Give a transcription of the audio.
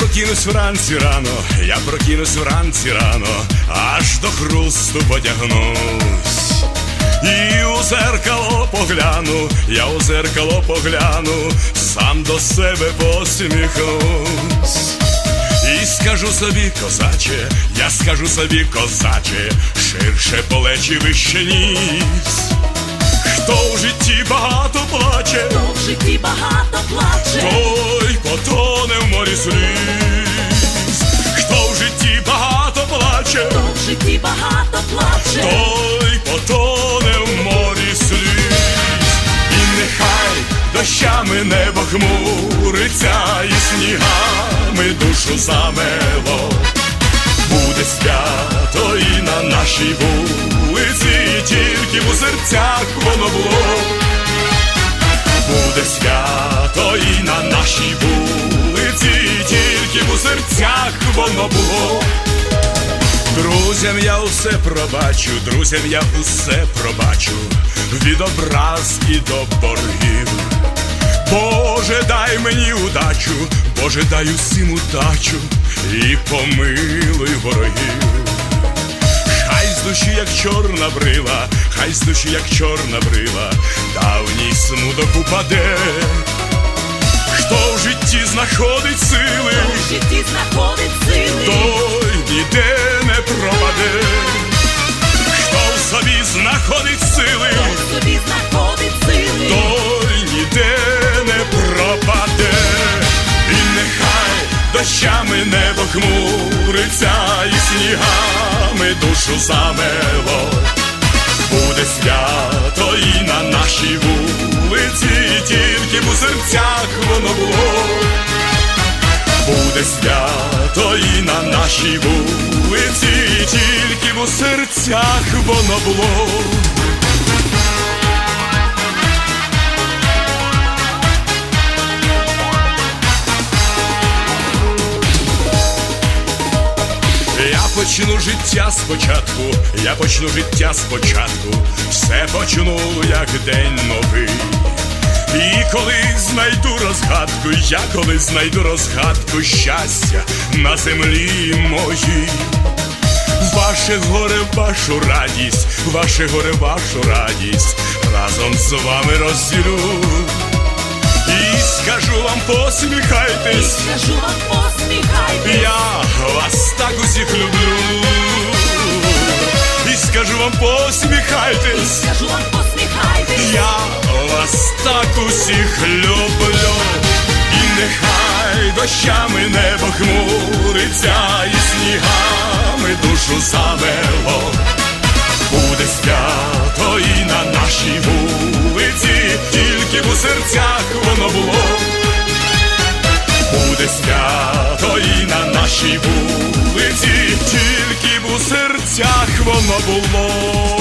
прокинусь вранці рано, я прокинусь вранці рано, аж до хрусту потягнусь. І у зеркало погляну, я у зеркало погляну, сам до себе посміхнусь. І скажу собі, козаче, я скажу собі, козаче, ширше плечі вище ніс. Хто в житті багато плаче, Хто в житті багато плаче, той потоне в морі сліз. Житті багато плаче, той потоне в морі сліз. І нехай дощами небо хмуриться, і снігами душу замело. Буде свято і на нашій вулиці, тільки у серцях воно було. Буде свято і на нашій вулиці, тільки у серцях воно було. Друзям я усе пробачу, друзям я усе пробачу, від образ і до боргів. Боже, дай мені удачу, Боже, дай усім удачу і помилуй ворогів. Хай з душі, як чорна брила, хай з душі, як чорна брила, давній смуток упаде. Хто в житті знаходить сили, хто в житті знаходить знаходить сили, собі знаходить сили, той ніде не пропаде. І нехай дощами небо хмуриться, і снігами душу замело. Буде свято і на нашій вулиці, тільки в у серцях воно було. Буде свято і на нашій вулиці, тільки в у серцях воно було. Я почну життя спочатку, я почну життя спочатку, все почну, як день новий. І коли знайду розгадку, я коли знайду розгадку щастя на землі моїй. Ваше горе, вашу радість, ваше горе, вашу радість, разом з вами розділю. І скажу вам, посміхайтесь, скажу вам посміхайтесь, я вас так усіх люблю. І скажу вам, посміхайтесь, скажу вам посміхайтесь, я вас так усіх люблю. І нехай дощами небо хмуриться, і снігами серцях воно було.